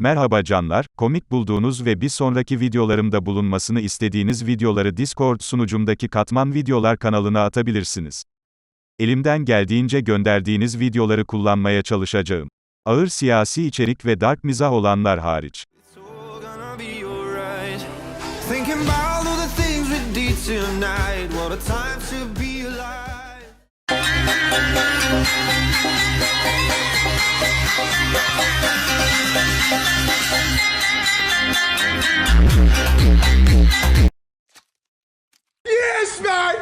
Merhaba canlar, komik bulduğunuz ve bir sonraki videolarımda bulunmasını istediğiniz videoları Discord sunucumdaki Katman Videolar kanalına atabilirsiniz. Elimden geldiğince gönderdiğiniz videoları kullanmaya çalışacağım. Ağır siyasi içerik ve dark mizah olanlar hariç. Tonight. What a time. Yes man!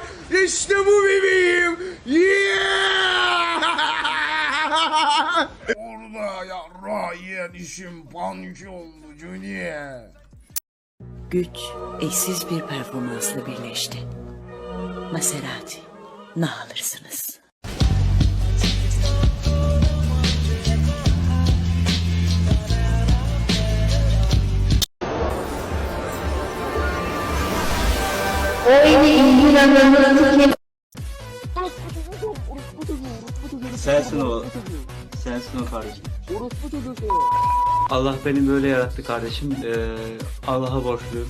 İşte bu bebeğim! Yeah! Orada yarra yiyen işim panki oldu Junior. Güç eşsiz bir performansla birleşti. Maserati, ne alırsınız? Sensin o. Sensin o kardeşim. Allah beni böyle yarattı kardeşim. Ee, Allah'a borçluyum.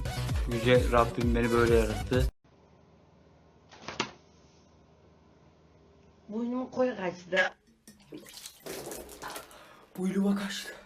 Yüce Rabbim beni böyle yarattı. Boynumu koy kaçtı. Buyluma kaçtı.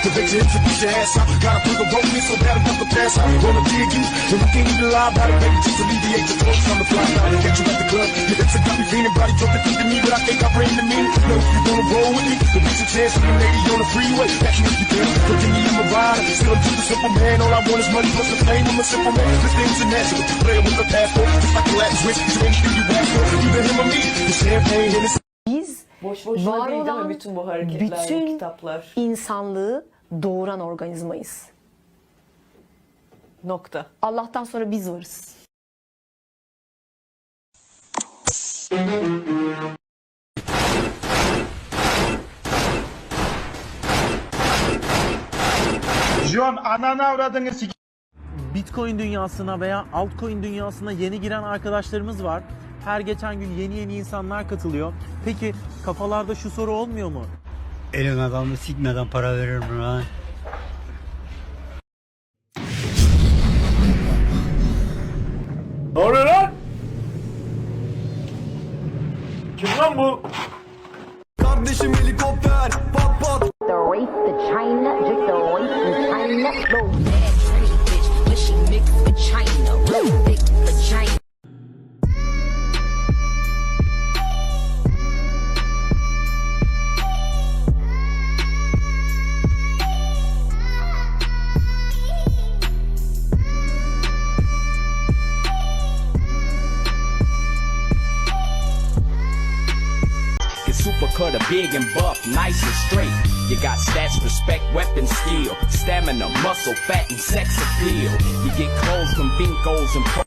gonna reactivate you, introduce your ass out. Gotta prove the romance so bad enough to pass out. Gonna dig you, and we can't even lie about it, baby. Just alleviate the thoughts on the fly now. Catch you at the club, your lips are got me feeling, body talking to me, but I think I bring the meaning. No, you gonna roll with me? There'll be some chance you lady on the freeway. Back if you can, forgive me, I'm a rider. Still just a simple man, all I want is money plus the fame. I'm a simple man, this thing's international. Playing with the passport, just like a Latin switch. You anything you ask for, either him or me. The champagne, Hennessy. Boş boşuna var değil değil olan mi bütün bu hareketler, bütün kitaplar. insanlığı doğuran organizmayız. Nokta. Allah'tan sonra biz varız. John ananı avradını sik. Bitcoin dünyasına veya altcoin dünyasına yeni giren arkadaşlarımız var. Her geçen gün yeni yeni insanlar katılıyor. Peki kafalarda şu soru olmuyor mu? Elin adamı sikmeden para verir mi lan? Ne oluyor lan? Kim lan bu? Big and buff, nice and straight. You got stats, respect, weapon, skill, stamina, muscle, fat, and sex appeal. You get clothes from Binkos and Pro-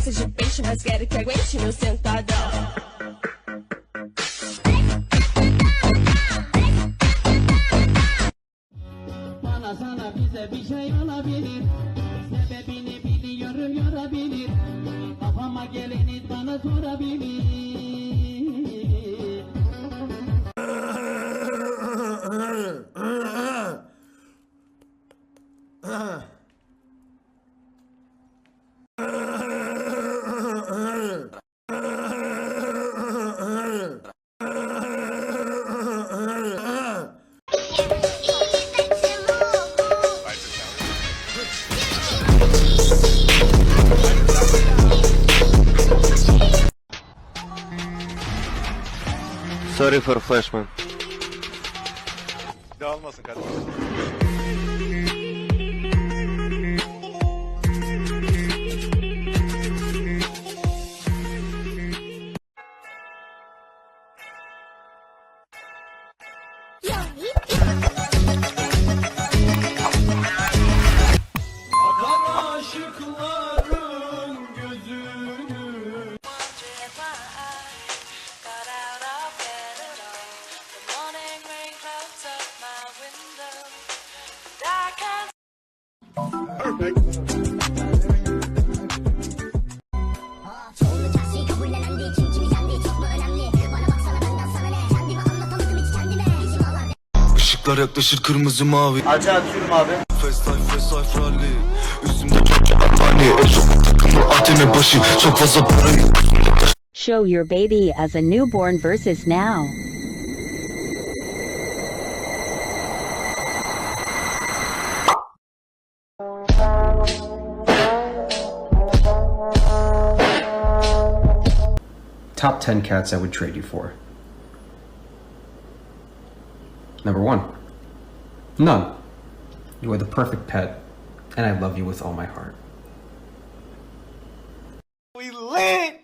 sequência de peixe, mas quero que aguente meu sentadão. Sana bize bir şey olabilir. Sebebini biliyorum yorabilir. Kafama geleni bana sorabilir. Sorry for flashman. Dağılmasın kardeşim. Işıklar yaklaşır kırmızı mavi. Acı atıyorum abi. Fast life fast life rally Üstümde çok çok hani O sokak takımı Atene başı. Çok fazla para Show your baby as a newborn versus now. Top 10 cats I would trade you for. Number one, none. You are the perfect pet, and I love you with all my heart. We lit!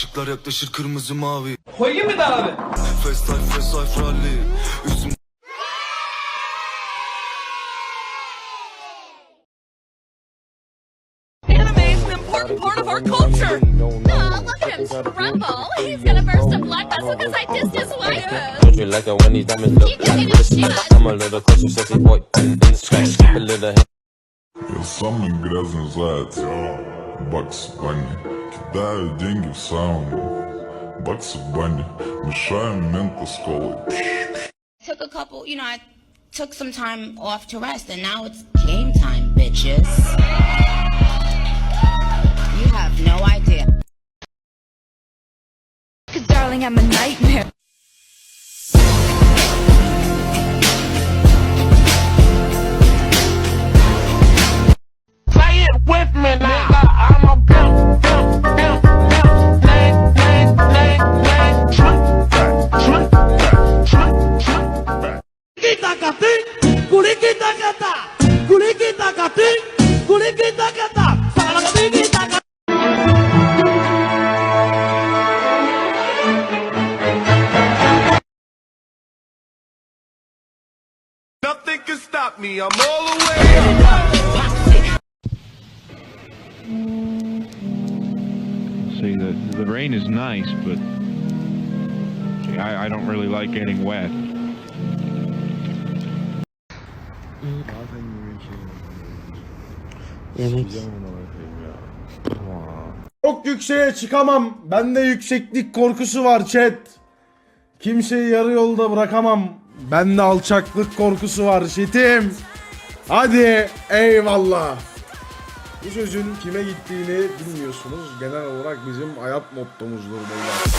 Işıklar yaklaşır kırmızı mavi Koyayım mı da abi? Fast life fast life rally Üstümde Anime is an important part of our culture. Oh, look at him struggle. He's gonna burst a blood vessel because I dissed his wife. Don't you like it when these diamonds look You think it's shit? I'm a little closer, sexy boy. In the sky, skip a little Я самый грязный заяц, Бакс в бане Кидаю деньги в сауну Бакс в бане Мешаем мента с колой Took a couple, you know, I took some time off to rest, and now it's game time, bitches. You have no idea. I'm a nightmare. Me, I'm all the way See, the, the rain is nice, but see, I, I don't really like getting wet. Çok yükseğe çıkamam. Bende yükseklik korkusu var chat. Kimseyi yarı yolda bırakamam. Bende alçaklık korkusu var şetim. Hadi eyvallah. Bu sözün kime gittiğini bilmiyorsunuz. Genel olarak bizim hayat mottomuzdur beyler.